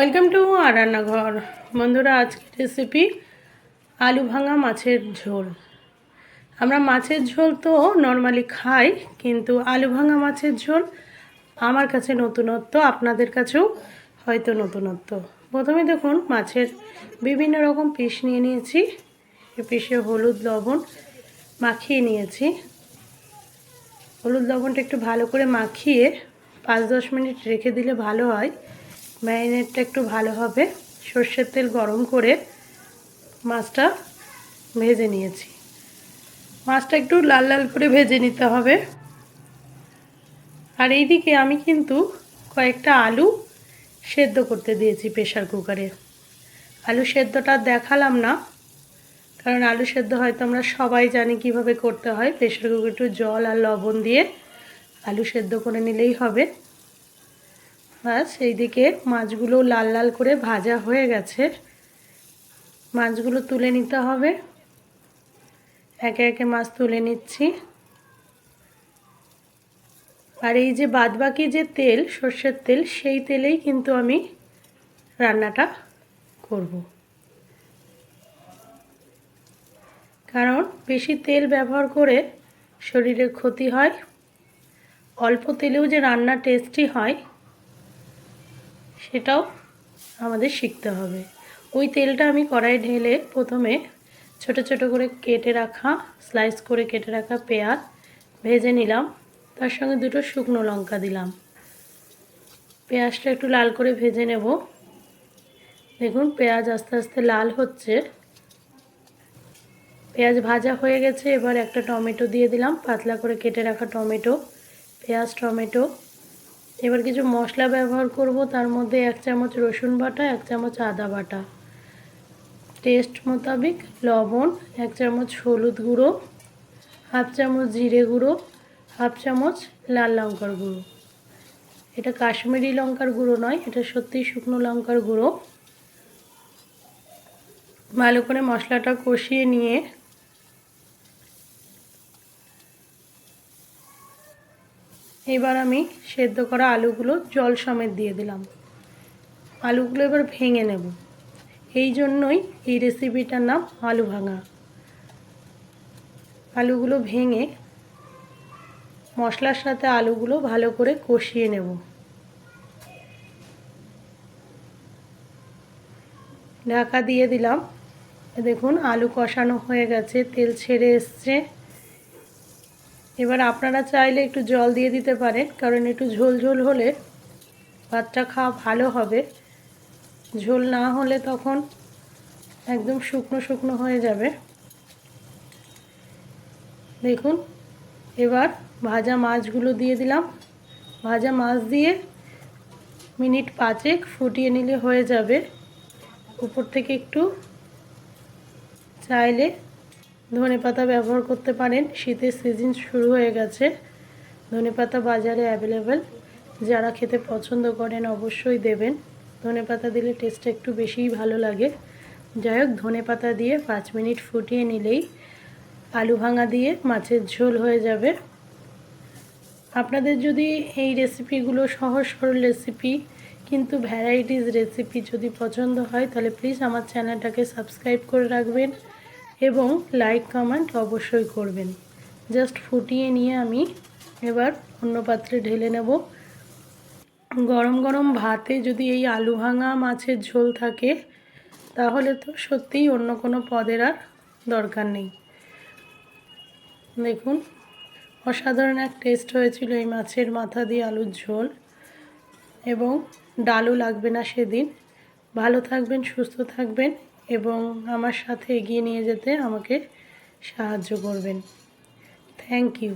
Welcome to আর রান্নাঘর বন্ধুরা, আজকের রেসিপি আলু ভাঙা মাছের ঝোল। আমরা মাছের ঝোল তো নর্মালি খাই, কিন্তু আলু ভাঙা মাছের ঝোল আমার কাছে নতুনত্ব, আপনাদের কাছেও হয়তো নতুনত্ব। প্রথমে দেখুন, মাছের বিভিন্ন রকম পিস নিয়ে নিয়েছি। পিসে হলুদ, লবণ মাখিয়ে নিয়েছি। হলুদ, লবণটা একটু ভালো করে মাখিয়ে পাঁচ দশ মিনিট রেখে দিলে ভালো হয়। ম্যারিনেটটা একটু ভালো হবে। সর্ষের তেল গরম করে মাছটা ভেজে নিয়েছি। মাছটা একটু লাল লাল করে ভেজে নিতে হবে। আর এইদিকে আমি কিন্তু কয়েকটা আলু সেদ্ধ করতে দিয়েছি প্রেশার কুকারে। আলু সেদ্ধটা দেখালাম না, কারণ আলু সেদ্ধ হয়তো আমরা সবাই জানি কীভাবে করতে হয়। প্রেশার কুকার একটু জল আর লবণ দিয়ে আলু সেদ্ধ করে নিলেই হবে। ব্যাস এইদিকে মাছগুলো লাল লাল করে ভাজা হয়ে গেছে। মাছগুলো তুলে নিতে হবে। একে একে মাছ তুলে নিচ্ছি। আর এই যে বাদবাকি যে তেল, সর্ষের তেল, সেই তেলেই কিন্তু আমি রান্নাটা করব। কারণ বেশি তেল ব্যবহার করে শরীরের ক্ষতি হয়। অল্প তেলেও যে রান্না টেস্টি হয় সেটাও আমাদের শিখতে হবে। ওই তেলটা আমি কড়াই ঢেলে প্রথমে ছোট ছোট করে কেটে রাখা স্লাইস করে কেটে রাখা পেঁয়াজ ভেজে নিলাম। তার সঙ্গে দুটো শুকনো লঙ্কা দিলাম। পেঁয়াজটা একটু লাল করে ভেজে নেব। দেখুন পেঁয়াজ আস্তে আস্তে লাল হচ্ছে। পেঁয়াজ ভাজা হয়ে গেছে, এবার একটা টমেটো দিয়ে দিলাম। পাতলা করে কেটে রাখা টমেটো, পেঁয়াজ, টমেটো এবার কিছু মশলা ব্যবহার করব, তার মধ্যে এক চামচ রসুন বাটা, এক চামচ আদা বাটা। টেস্ট মোতাবিক লবণ, এক চামচ হলুদ গুঁড়ো, হাফ চামচ জিরে গুঁড়ো, হাফ চামচ লাল লঙ্কার গুঁড়ো। এটা কাশ্মীরি লঙ্কার গুঁড়ো নয়, এটা সত্যিই শুকনো লঙ্কার গুঁড়ো। ভালো করে মশলাটা কষিয়ে নিয়ে এবার আমি সেদ্ধ করা আলুগুলো জল সমেত দিয়ে দিলাম। আলুগুলো এবার ভেঙে নেব। এই জন্যই এই রেসিপিটার নাম আলু ভাঙা। আলুগুলো ভেঙে মশলার সাথে আলুগুলো ভালো করে কষিয়ে নেব। ঢাকা দিয়ে দিলাম। দেখুন আলু কষানো হয়ে গেছে, তেল ছেড়ে এসছে। এবার আপনারা চাইলে একটু জল দিয়ে দিতে পারেন, কারণ একটু ঝোল ঝোল হলে ভাতটা খাওয়া ভালো হবে। ঝোল না হলে তখন একদম শুকনো শুকনো হয়ে যাবে। দেখুন, এবার ভাজা মাছগুলো দিয়ে দিলাম। ভাজা মাছ দিয়ে মিনিট পাঁচেক ফুটিয়ে নিলে হয়ে যাবে। উপর থেকে একটু চাইলে ধনে পাতা ব্যবহার করতে পারেন। শীতের সিজন শুরু হয়ে গেছে। ধনে পাতা বাজারে অ্যাভেলেবেল যারা খেতে পছন্দ করেন অবশ্যই দেবেন। ধনে পাতা দিলে টেস্টটা একটু বেশিই ভালো লাগে। যাই হোক, ধনে পাতা দিয়ে পাঁচ মিনিট ফুটিয়ে নিলেই আলু ভাঙা দিয়ে মাছের ঝোল হয়ে যাবে। আপনাদের যদি এই রেসিপিগুলো সহজ সরল রেসিপি কিন্তু ভ্যারাইটিস রেসিপি যদি পছন্দ হয়, তাহলে প্লিজ আমার চ্যানেলটাকে সাবস্ক্রাইব করে রাখবেন। এবং লাইক কমেন্ট অবশ্যই করবেন। জাস্ট ফুটিয়ে নিয়ে আমি এবার অন্য পাত্রে ঢেলে নেব। গরম গরম ভাতে যদি এই আলু ভাঙা মাছের ঝোল থাকে, তাহলে তো সত্যিই অন্য কোনো পদের আর দরকার নেই। দেখুন, অসাধারণ এক টেস্ট হয়েছিল এই মাছের মাথা দিয়ে আলুর ঝোল। এবং ডালও লাগবে না সেদিন। ভালো থাকবেন, সুস্থ থাকবেন। এবং আমার সাথে এগিয়ে নিয়ে যেতে আমাকে সাহায্য করবেন। Thank you